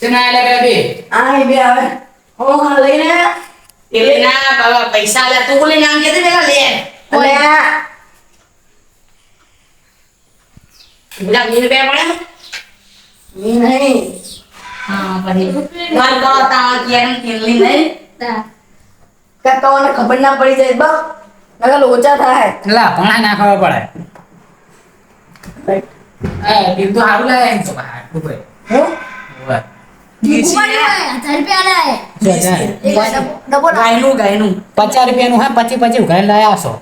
ચના આલે બે બે આ બે આવે ઓ લઈને એટલે ના બાબા પૈસા તું લઈને આમ કે પેલા લે અને આ મીન બે પડે ઈ નહીં હા પછી માર તો કિલ્લી નહીં કે ખબર ના પડી જાય બા નકર લોચા થાય લા ભણા ના ખબર પડે એ ટીમ તો હારું લાગે એમ તો બહાર ખૂબ હું પચાસ રૂપિયાનું હા પચી પચી ઉઘાડી લાયા છો.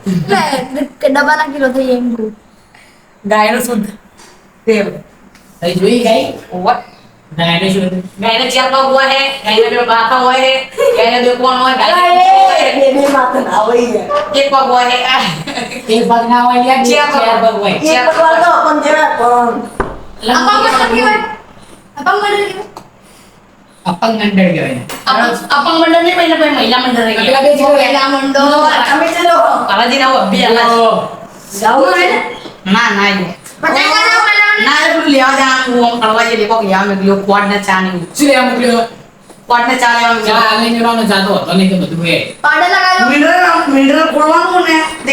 ડબ્બાના કિલો થઈ એમ શુદ્ધ તેલ. જોઈ ગઈ ઓવર ચાર પગ હોય હે ગાયને બે માથા હોય? કોણ બે માથે ના એક પગ હોય એક પગ ના હોય ચાર પગ. અપંગ મંડળ કહેવાય ને. અપંગ મંડળ નહીં મહિલા ભાઈ મહિલા મંડળ રહી ગયા બે ગયા છોકરા અમે ચલો બાલાજી ના અભી અલ્લાહ જાવું હોય ને ના ના એ ના એ પેલું લેવા જા હું આમ કરવા જઈએ કોક લેવા મેં કોડ ના ચા ને શું લેવા મોકલ્યો ક્વાડ ને ચા ચા મેં લઈને જાતો હતો નહીં તો બધું હે મિનરલ મિનરલ ખોલવાનું ને તે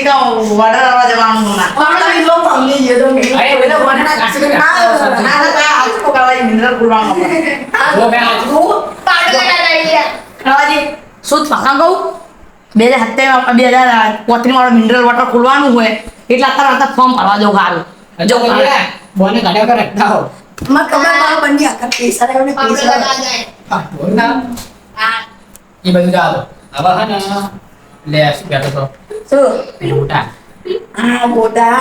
વાડર આવવા જવાનું ના પણ તમે લોકો સમજી ગયો તો અરે બધા મને ના, કાચી ના, ના, ના ના આ આજુ મિનરલ ખોલવાનું જો બે ફાકા હજાર સત્તર બે હજાર પોત્રીસ વાળો મિનરલ વોટર ખોલવાનું હોય એટલે અત્યારે અત્યારે ફોર્મ ભરવા જવું સારું જો બોને ગાડ્યા પર રખતા હો ખબર મારો આખા પૈસા ને પૈસા આ ઢોલ ના એ બધું જાવ હવે હા ને લે શું કહેતો તો શું પેલું મોટા આ મોટા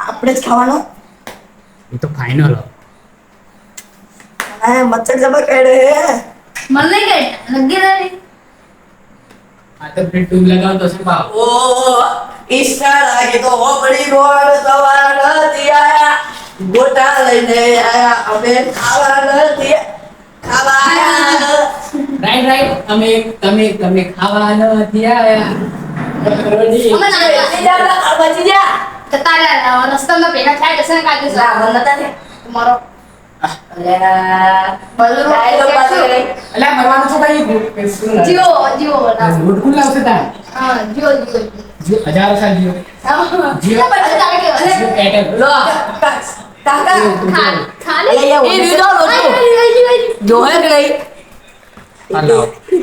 આપણે જ ખાવાનો એ તો ફાઇનલ આ મચ્છર જબર કરે મને કઈ લગી રહી આ તો ફિર ટ્યુબ લગાવ તો શું ભાવ ઓ ઈશ્વર તો ઓ પડી ગોળ સવાર નથી આયા ગોટા લઈને આયા. અમે ખાવા નથી. ખાવા આયા રાઈટ રાઈટ. અમે તમે તમે ખાવા નથી બરોડી. અમે ના બચી જા બા, બચી જા જતા રહ્યા રસ્તામાં ભેગા થાય જશે ને કાઢી ના મને નતા ને તમારો હજારો સાલ જીઓ? જીઓ કાકા ખાલી. એ આઈ. જોહે કે નહીં? હલો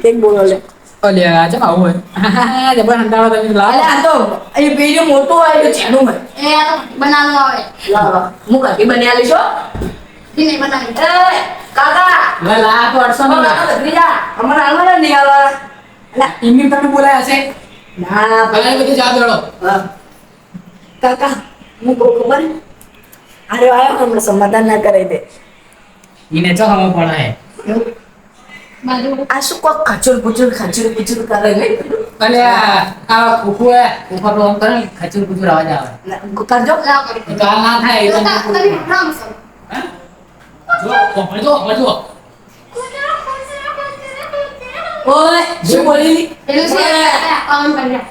એક બોલો લે. અલ્યા ચમ આવું હોય? જબર હંતાળો તમે લાવો. અલે આ તો એ પેલું મોટું હોય તો છેનું એ આ તો બનાવવાનું આવે. લાવો હું ઘરથી બની આલી છો નહીં બનાવી. એ કાકા. લા લા તો અડસો નહીં. કાકા બદલી જા અમારા આલવાના નહીં આલવા અલા ઇમની તમને બોલાય હશે. ના ના ભલે બધું જા દેડો હા. કાકા હું કહું ખબર અરે આયો હમણે સમાધાન ના કરાઈ દે ઈને ચો હમ પડે હે બાજુ આ શું કોક ખચુર પુચુર ખચુર પુચુર કરે ને અને આ કુકુ હે કુકુ તો આમ કરે ખચુર પુચુર અવાજ આવે કરજો તો આ ના થાય એ તો તો તા- રામ? જો પડજો પડજો ઓય શું બોલી પેલું છે આમ કર્યા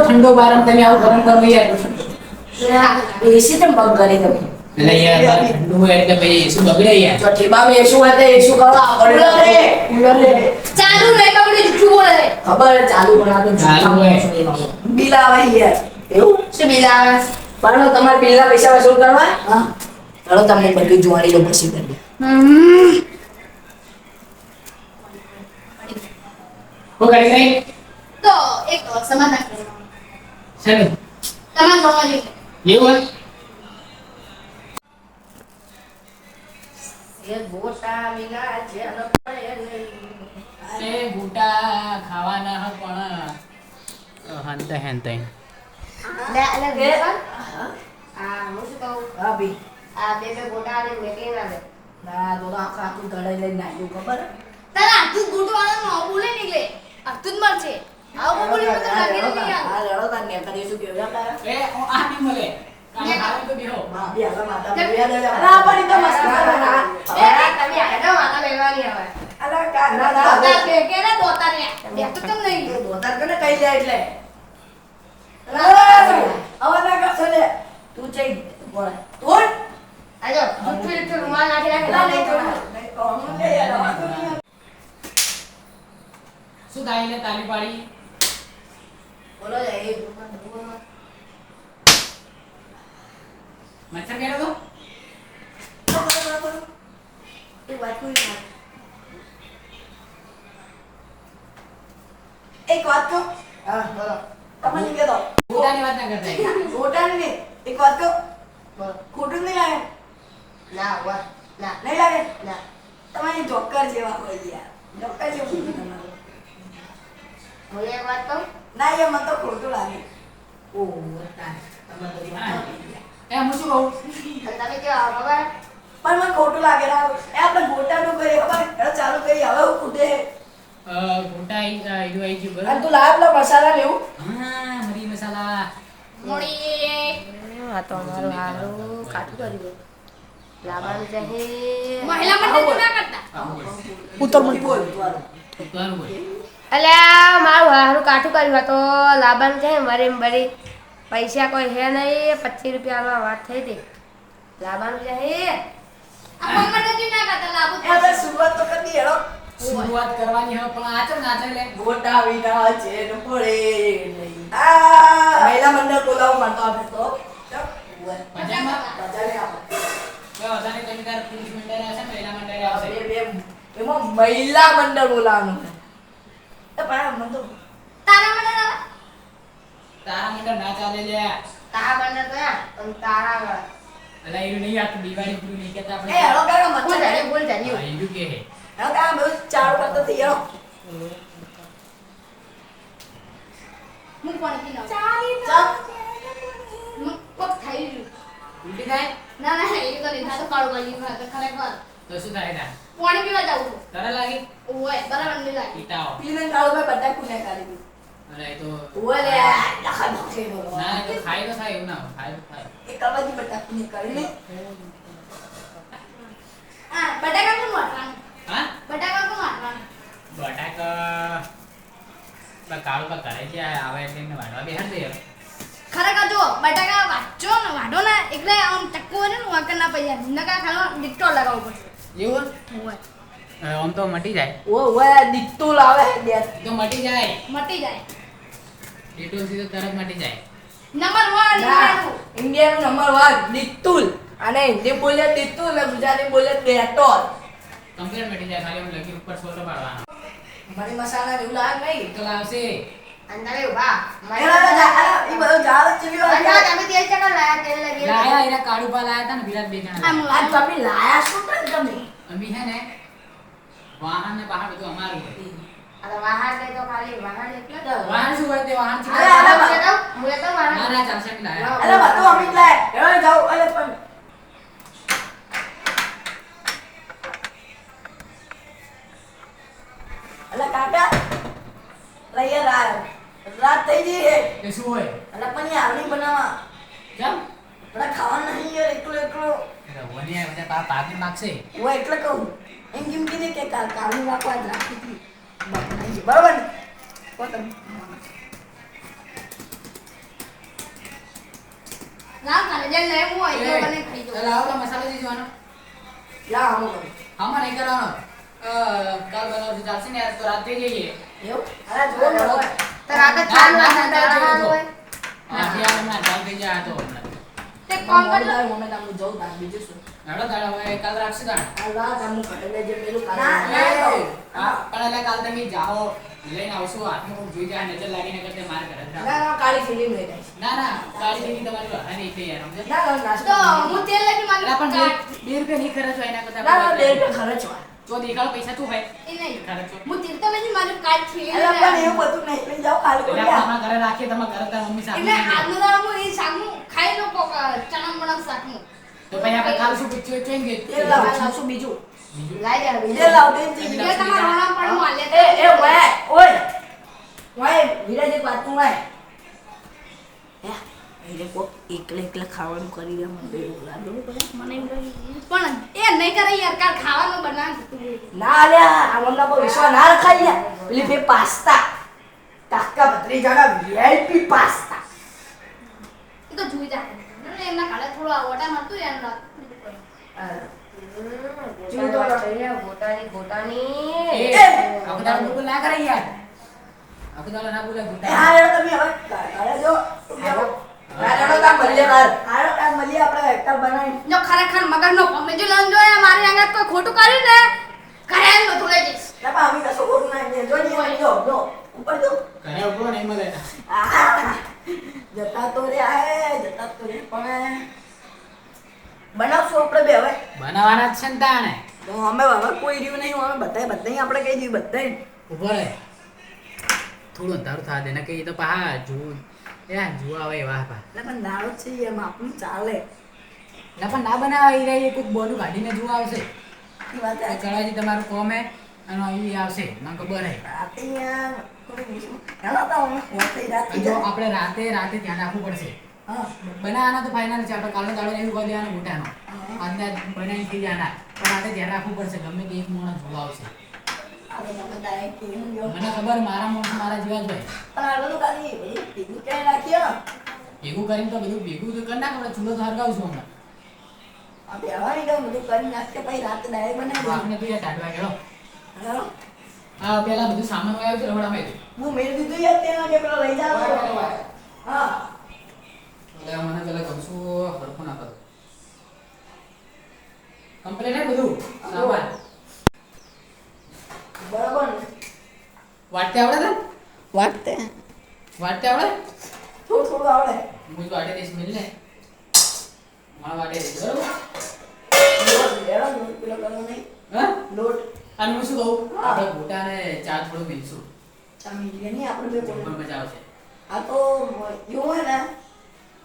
ઠંડો બાર તમે આવું ગરમ કરો યાર. એસી તમે બંધ કરી તમે એટલે યાર બાર એટલે ભાઈ શું બગડે યાર જો ઠીબામાં એસું હોય તો કરવા પડે રે કુલર રે ચાલુ રે કપડી જૂઠું બોલે ખબર છે, ચાલુ બનાવતો ચાલુ હોય. બિલ આવે યાર એવું શું બીજા આવે બાળો તમારે બિલના પૈસા વસૂલ કરવા હા ચાલો તમને બધું જોવાની લો પછી કરી હું કરી ગઈ તો એક સમાધાન કરવાનું શેનું તમારે જોઈએ એવું હોય એ બુટા ખાવાના હ પણ હંતે હંતે. લે લે લે આ હું શું કહું? હા ભઈ. આ બે બે ગોટા આલે મેકીને આવે ના તો આખું આખું ઘડાઈ લઈને નાખ્યું ખબર? તારા તું ગોટો વાળા નો બોલે નીકળે. આ જ મરશે આવું બોલી તો લાગી નથી યાર હા, તાર ને કરીશું કેવું એ આ નહીં મળે. તો માતા બોલી. આજો જુઠ્ઠું જુઠ્ઠું રૂમાલ. શું થાય તાલી પાડી બોલો જય. મચ્છર કેડો તો વાત કોઈ ના. એક વાત કહો હા, બોલો. તમને કે દો પોતાની વાત ના કરતા ખોટાની નહીં. એક વાત કહો બોલો. ખોટું નહીં લાગે ના, ઊભા. ના, નહીં લાગે ના. તમારી જોકર જેવા હોય યાર જોકર જેવું તમારું. હું એક વાત કહું? ના એ મને તો ખોટું લાગે ઓહ, તાર. તમારે બધી વાત આવી ગઈ. એ હું શું કહું? તમે કેવા ખબર? પણ મને ખોટું લાગે ના એ આપણે ગોટાનું કરીએ ખબર? હેડો ચાલુ કરી હવે હું ગોટા બરાબર? તું લાવ પેલા મસાલા લેવું. હા મરી મસાલા. મોડી. આ તો અમારું હારું કાઠું કર્યું લાવવાનું છે. હે મહિલા મંડળ ના કરતા? ઉત્તર બોલ બોલ. તારું બોલ અલ્યા મારું હારું કાઠું કર્યું તો. લાવવાનું છે મારે મરી પૈસા કોઈ હે નહીં પચીસ રૂપિયામાં વાત થઈ હતી. લાવવાનું છે હે? શરૂઆત તો કરી હેડો શરૂઆત કરવાની હવે પણ આ ચમ ના લે. ગોટા વિના છે પડે નહીં. આ મહિલા મંડળ બોલાવો મારતો આપણે તો. મહિલા મંડળ બોલાવવાનું પણ મને તો તારા મંડળ ના ચાલે લે. તારા બંને તો અને તારા આગળ. અલા ઈડું નહીં આખું દિવાળી પૂરું નહીં આપણે. એ હળો ભૂલ મચ્છર જાય ભૂલ જાય હા, ઈડું કે હે. હળો કાકા બધું ચાલુ કરતો થઈ હેડો હું પણ કી ના ચાલ. હું કોક થઈ ગયું ઉલટી થાય? ના ના એ તો નહીં તો કાળું કરી ખરેખર ખરેખર. તો શું થાય ના પાણી પીવા જાઉં છું. તરત લાગી? ઓય બરાબર નહીં લાગે. પીતાઓ પીને કાળો ભાઈ બધા કુને કાઢી દીધું અરે એ તો ઓલે લખા નખે ના એ તો ખાય તો થાય એવું ના હોય. તો થાય એ કબાજી બધા કુને કાઢી હા બટાકા કોણ વાટવાનું હા? બટાકા કોણ વાટવાનું બટાકા બા કાળું બા આવે એટલે એમને વાળવા બેહાડ દે ખરેખર જો બટાકા વાંચો ને વાઢો ને એટલે આમ ટક્કો હોય ને વાંકર ના પૈયા નકા ખાવા ડિટ્ટો લગાવવું પડશે. એવું? આમ તો મટી જાય. ઓ ઓય લાવે તો મટી જાય. મટી જાય. ડિટોલ સીધો તો તરત મટી જાય. નંબર 1 ઇન્ડિયા નું નંબર વન દીકતુલ અને હિન્દી બોલે દીકતુલ અને ગુજરાતી બોલે ડેટોલ. કમ્પ્લેટ મટી જાય ખાલી આમ લખી ઉપર છોટો પાડવાનો. મારી મસાલા જેવું લાગે નહીં. તો લાવશે અને ઊભા મેરા જા- ઈ બધો જાવ જ ચીલી તમે તેલ ચકર લાયા તેલ લગી? લાયા એના કાળુ પા લાયા તા ને વિરાટ બે જણા. આ તમે લાયા શું કરે તમે. અમી હે ને વાહન ને બહાર બધું અમારું હોય. અરે વાહન તો ખાલી વાહન એટલે. વાહન શું હોય તે વાહન છે અરે, અરે, હું લેતો હું લેતો વાહન. ના ના? ચાલશે નહીં અરે બધું અમે જ લાય. જાવ અરે પણ. અલા કાકા લઈએ રાત. રાત થઈ ગઈ હે એ શું હોય? અલા પણ યાર નહીં બનાવવા. કેમ અલા ખાવાનું નહીં યાર એકલો એકલો. રવવાની આ બધા પા પાકી માગશે. હું એટલે કહું એમ કેમ કે કાલ કાલનું રાખવા જ રાખી હતી. બનાવી છે. બરોબર ને? કહો લાવ ખાને જે લેવું હોય તો મને ખાઈ ચાલ તો મસાલો જ જોવાનો લા આવો કરો આમાં નહીં કરવાનો. કાલ બનાવજો ચાલશે ને યાર તો રાત થઈ જઈએ એવું? અરે જો ને તો રાતે ના, ચાલુ ના, રાતે ના, ના, ચાલુ જો, હોય. હા ત્યાં હમણાં ચાલ થઈ જાય તો. તે કોમ કરજો. થાય, તમને જવું તાર બીજું શું? નાડો તાળા હવે કાલ રાખશે તાણ. આ લા તમને ઘરે જે પેલું ના, ના, એ, હા, પણ એટલે કાલ તમે જાઓ લઈને આવશો હાથમાં કોક જોઈ જાય નજર લાગીને કરતે માર કરે ના ના કાળી ફિલ્મ લઈ જાય ના ના કાળી દેવી તમારી વાહન નહીં થઈ યાર સમજે? ના ના તો હું તેલ લઈને મારી પણ કાઢ- બે- બે રૂપિયા નહીં ખર્ચવા એના કરતા ના ના આપણે બે રૂપિયા ખર્ચવા જો દેખાડો પૈસા તું ભાઈ એ નહીં. ખર્ચો હું તેલ તો લઈને મારી કાઢ છે અલા પણ એવું બધું નહીં લઈ જાઓ ખાલી એટલે તમારા ઘરે રાખીએ તમારા ઘરે તારા મમ્મી સાથે એટલે આજનો દાડો હું એ શાકનું ખાઈ લો કોક ચણા તો ભાઈ આપણે કાલ શું પીછું ચોઈને તેલ લાવ બીજું. ખાવાનું કરી દે મને એવું મને પણ એ નહીં કરે યાર કાલ ખાવાનું બનાવ ના અલ્યા આ પર વિશ્વાસ ના રખાય યાર પેલી બે પાસ્તા. કાકા ભત્રીજાના વીઆઈપી પાસ્તા. એ તો જોઈ જા. એમના કાલે થોડો ઓટા મળતું યાર ગોટાની ગોટાની એ આખો દાડો ના કરે યાર. આખો ના બોલે એ હા યાર તમે હવે કાલે જો. કાલે તા મળીએ કાલ હાલો કાલ મળીએ આપણે એકલ બનાવી જો ખરેખર મગજનો અમે જો લંજો એ મારી આગળ કોઈ ખોટું કર્યું ને? કરે એમ બધું લઈ જઈશ. ના પા અમે કશું ખોટું ના જો જો જો જો. ઉપર જો. ઘરે ઊભો નહીં મળે જતા તો રે આય જતા તો રે પણ. બનાવશું આપણે બે હવે. બનાવવાના જ છે ને તાણે. તો અમે હવે કોઈ રહ્યું નહીં અમે બધાય બધાય આપણે કહી દઈએ બધાય. ઊભો રહે. થોડું અંધારું થવા દે ને કે તો પા જુ એ જુઓ આવે એવા પા. એટલે પણ દાળો છે એમ આપણું ચાલે. ના પણ ના બનાવે એ રહી કોઈક બોનું કાઢીને જુઓ આવશે. એ વાત ચડાજી તમારું કોમ હે અને અહીં આવશે મને ખબર હે. આપણે રાતે રાતે ધ્યાન રાખવું પડશે. હા. બનાવવાના તો ફાઇનલ છે આપણે કાલનો દાડો એવું કરી દેવાનો મોટાનો હા. બનાવી થઈ જવાના પણ રાતે ધ્યાન રાખવું પડશે ગમે તે એક માણસ direct મને ખબર મારા માણસ મારા જેવા જ બધું ભેગું કરીને તો બધું ભેગું તો કરી નાખ આપણે ચૂલો તો હરગાવું છું હમણાં. આ બેહવાની બધું કરી નાખીએ પછી રાત direct બનાવી. આપણે તો યાર ટાટવા ગયો. હેલો. પેલા બધું સામાન વાયો છે રવડામાં આવી હું મેળ દીધું યાર ત્યાં કે પેલો લઈ જાવ. હા. એટલે મને પેલા ગમશું હરખો ના કમ્પ્લેટ હે બધું? સામાન. બરાબર ને? વાટતે આવડે તને? વાટતે વાટતે આવડે? થોડું થોડું આવડે. હું જ વાટે દઈશ મિલને. મારા વાટે દઈશ બરોબર? લોટ પેલો કરવો નહીં. લોટ. અને હું શું કહું? આપણે ગોટાને ચા થોડો ચા મીઠી નહીં આપણે બે મજા આવશે. આ તો એવું હોય ને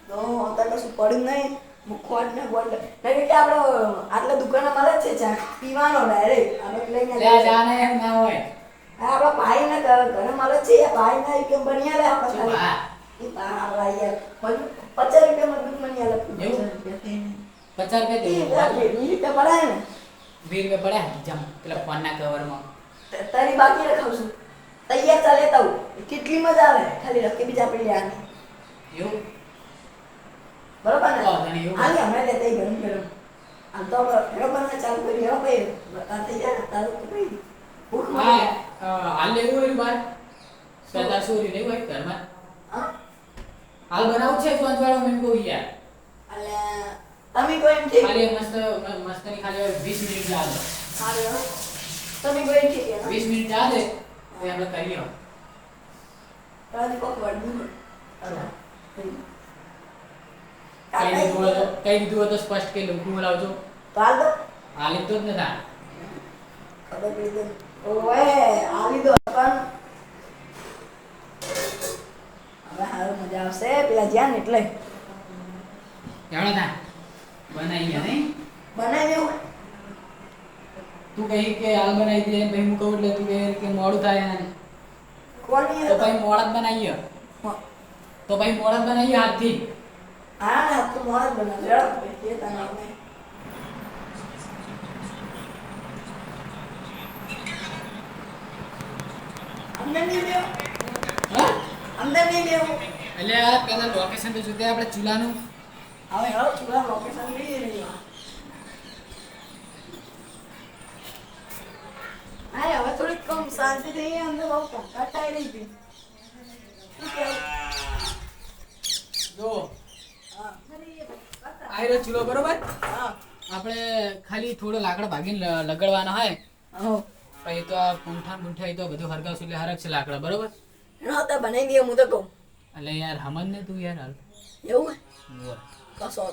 તો અત્યારે કશું પડ્યું નહીં. મુખવાટ ને ગોળ નહીં કે આપણે આટલા દુકાને મળે જ છે ચા. પીવાનો ડાયરેક્ટ આપણે લઈને લે આ એમ ના હોય. હા આપણા ભાઈ ને ઘરે મળે છે. ભાઈ ને કેમ બની આલે આપણે શું ખાલી. હા એ બા આપણા પચાસ રૂપિયા મજૂર બની આલે. પચાસ રૂપિયા વીસ રૂપિયા પડાય ને. વીસ રૂપિયા પડ્યા? જમ પેલા ફોનના કવરમાં ત- તારી બાકી રખાવશું તૈયાર ચાલે તવ કેટલી મજા આવે. ખાલી રખી બીજા પડી લેવાની એવું? ને તને એવું. હાલી હમણાં લેતા ગરમ ગરમ આમ તો બરોબર ને ચાલુ કરી હવે થઈ જાય ને તારું તો ભાઈ ભૂખ મરી હાલ લેવું હોય બાર સરદાર સોરી લેવું હોય ઘરમાં? હાલ બનાવું છે પાંચ વાળો મેં કહું યાર અલ્યા, તમે કોઈ એમ છે ખાલી મસ્ત મસ્તની ખાલી વીસ મિનિટ જા દે હાલો. તમે કોઈ એમ એનો? વીસ મિનિટ જા દે તો આપણે કરીએ તારાથી કોક વળગ્યું હોય. કઈ દીધું હોય તો કઈ દીધું હોય તો સ્પષ્ટ કે લોકો બોલાવજો. હાલ તો. હાલ તો જ નતા ખબર પડી ગઈ. ઓવે, આવી દો પણ. હવે હારું મજા આવશે. પેલા જ્યાં ને એટલે. એવડો તા બનાવી ગયા નહીં? બનાવી દેવું. તું કહી કે હાલ બનાવી દે હું કહું એટલે તું કહે કે મોડું થાય ને તો મોડા જ બનાવીએ. તો પછી મોડા જ બનાવીએ હાથથી. આપણે. અંદર નહીં બેહવું? હા અંદર નહીં બેહવું? એટલે આ પેલા લોકેશન તો જોતે આપણે ચૂલાનું હવે હેડો, ચૂલા લોકેશન લઈ રહ્યા. હા, હવે થોડીક કમ શાંતિ થઈ અંદર બહુ કંકાટ આવી રહી હતી. જો. આ રહ્યો ચૂલો બરોબર હા. આપણે ખાલી થોડો લાકડા ભાગીને લગાડવાના હોય. પછી તો આ પૂંઠા પૂંઠા તો બધું હરગાવશું એટલે હરક છે લાકડા બરોબર ના તો બનાવી દઈએ, હું તો કહું. એટલે યાર હમજ ને તું યાર હાલ એવું? બોલ. કશો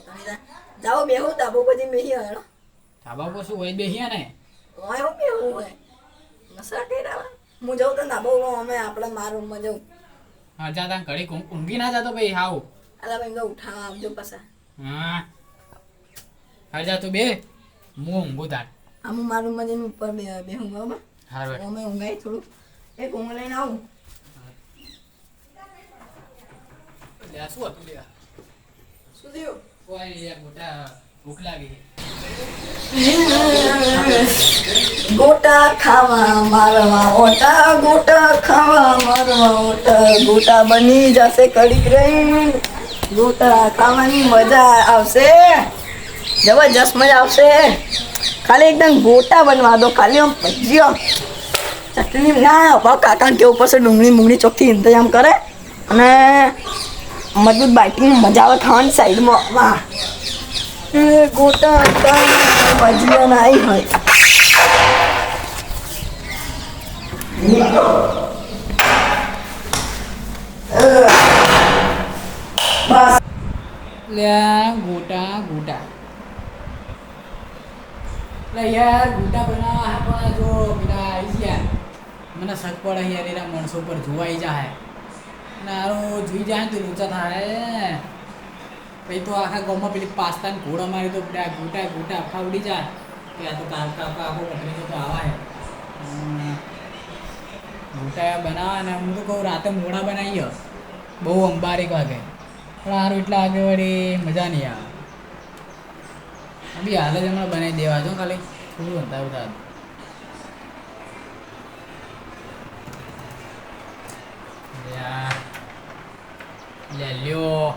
જાઓ બેહું તાબો પછી બેહી હેડો ધાબા પર શું હોય બેહીએ ને ઓય હું બેહું હોય કર્યા હોય. હું જાઉં તો તાબો અમે આપણે મારા રૂમમાં જાઉં હા જા તાં ઘડી ઊંઘી ના જાતો ભાઈ હાવ અલા ભાઈ ઉઠાવા આવજો પાછા હા. હા જા તું બે. હું ઊંઘું તાર. આમ મારું મારા ઉપર બે બેહું બરાબર હારું. અમે ઊંઘાઈ થોડું એક ઊંઘ લઈને આવું. લે શું હતું લે? શું થયું? કોઈ યાર મોટા ભૂખ લાગી ગોટા ખાવા મારવા ઓટા ગોટા ખાવા મારવા ઓટા ગોટા બની જશે કડી રહી ગોટા ખાવાની મજા આવશે. જબરજસ્ત મજા આવશે. ખાલી એકદમ ગોટા બનવા દો. ખાલી આમ ભજીયો. ચટણી ના ભાવ કાકાને કેવું પડશે? ડુંગળી મુંગળી ચોખ્ખી ઇંતજામ કરે. અને મજબૂત બાઇકિંગ મજા આવે ખાવાની સાઈડમાં. વાહ. ગોટા ભજીયા ના હોય. બસ લે આ ગોટા ગોટા લે યાર ગોટા બનાવવા પણ જો પેલા આવી ગયા મને શક પડે યાર એના માણસો પર જોવાઈ જાય અને હારો જોઈ જાય તો લોચા થાય પછી તો આખા ગામમાં પેલી પાસ્તાને ઘોડા મારી તો પેલા ગોટા ગોટા આખા ઉડી જાય કે આ તો કામ કાકા આખો પકડી તો આવા હે ગોટા બનાવવા ને હું તો કહું રાતે મોડા બનાવી બહુ અંબારી વાગે પણ સારું એટલે આગળ વળી મજા નહીં આવે. બી હાલ જ હમણાં બનાવી દેવા. છો ખાલી થોડું બનતા બધા લે આ. લ્યો.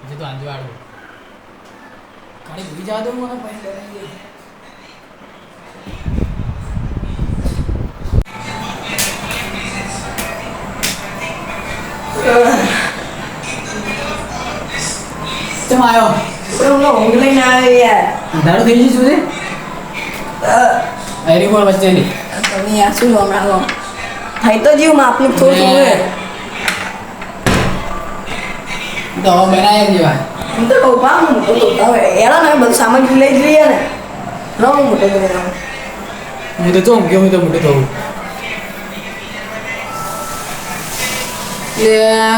હજુ તો આંજવાળું ખાલી ભૂલી જવા દઉં મને, પછી ચમ આવ્યો એમનો ઊંઘ લઈને આવ્યો યાર. અંધારું થઈ ગયું શું હેરી બોલ વચ્ચેની તમે યાર શું હમણાં થઈ તો જીવ માપનું થોડું થોડું. તો હવે બનાવી દેવા. હું તો કહું પા હું મોટો તો હવે એડા ને બધું સામગ્રી લઈ જ ને. ન હું મોટો તો હું તો ચોમ કેવું તો મોટું થવું?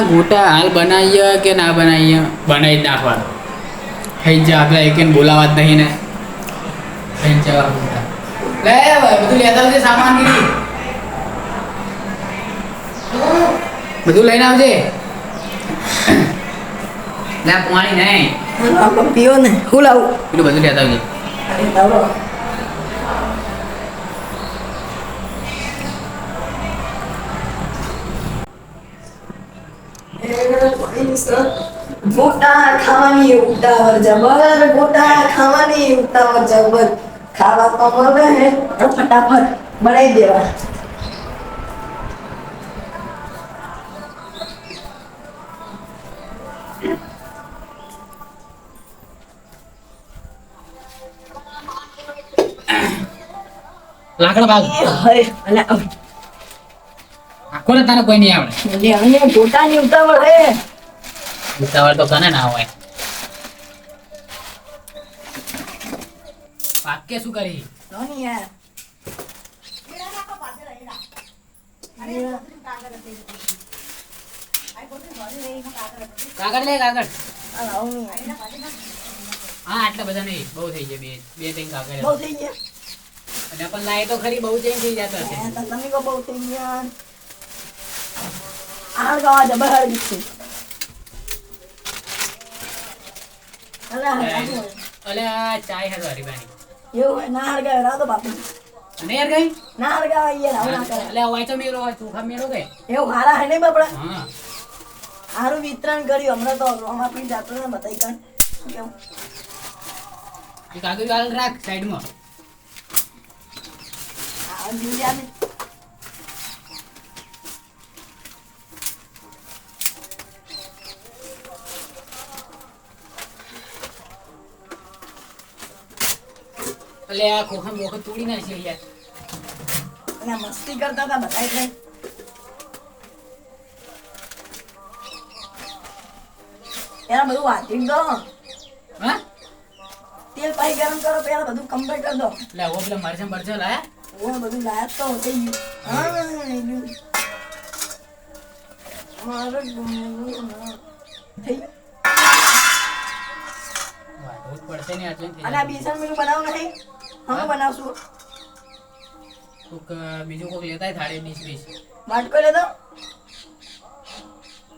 ગોટા હાલ બનાવીએ કે ના બનાવીએ? બનાવી નાખવાનું. થઈ જા આપણે એકને બોલાવા જ નહીં ને. થઈ જા ગોટા લે બધું લેતા આવજે સામાન ગીરી. બધું લઈને આવજે. લે પાણી નહીં. પીઓ ને હું લાવું? પેલું બધું લેતા આવજે. Thank લાવો. ગોટા ખાવાની ઉતાવળ જબર ગોટા ખાવાની ઉતાવળ જબર ખાવા તો મળે હે તો ફટાફટ બનાવી દેવા લાકડા ભાગ હરે અલા આખો ને તારે કોઈ નહીં આવડે? ગોટાની ઉતાવળ હે ઉતાવળ તો કને ના હોય. પાકે શું કરી? નોની યાર કાગળ લે કાગળ. હા આટલા બધા નહીં બહુ થઈ ગયા બે બે ત્રણ કાગળ બહુ થઈ ગયા. અને પણ લાય તો ખરી બહુ ચેન્જ થઈ જતો તો તમે કહો બહુ થઈ ગયા. આ ગાવા જબર છે. અલા ચાય હતો હરીબાની એવું હોય ના હરગાવે રાવ તો બાપુ. અને યાર ગઈ? ના હરગાવે યાર આવું ના કરે અલે વાંચો મેરો હોય ચોખા મેરો ગઈ? એવું હારા હે ને બાપડા? હા. હારું વિતરણ કર્યું હમણાં તો રોમા પી જાતો ને બતાઈ કાંઈ કેવું? એ કાગળ હાલ રાખ સાઈડમાં. આ જોઈ અલે આ ખોખા મોખા તોડી નાખી યાર અને મસ્તી કરતા હતા બધા એટલે. પેલા બધું વાટી દો. હા? તેલ પાઈ ગરમ કરો પેલા બધું કમ્પ્લીટ કરી દો. લે ઓ પેલા મરચા મરચા લાયા? ઓ બધું લાયા તો થઈ ગયું. મારે થઈ પડશે ને આટલે અને આ. બેસન મીઠું બનાવવું નહીં. અમે બનાવશું. કોક બીજું કોક લેતા થાળી ડીશ ડીશ વાટકો લેતો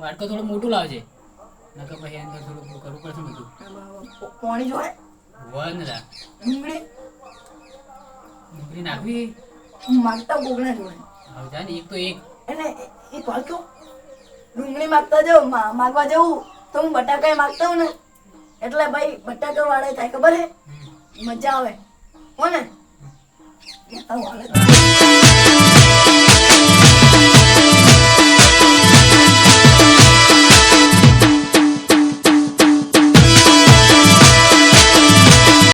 વાટકો થોડું મોટું લાવજે. નકર પછી અંદર થોડું કરવું પડશે બધું. પાણી જોઈએ વન ડુંગળી? ડુંગળી નાખવી? માગતા ગોગણા જોડે હવે જા ને એક તો એક. એને એ પાછો ડુંગળી માગતા જાઉં માગવા જવું તો હું બટાકા માગતા હું ને. એટલે ભાઈ બટાકા વાળા થાય ખબર હે? મજા આવે. હો ને લેતા આવું હાલે.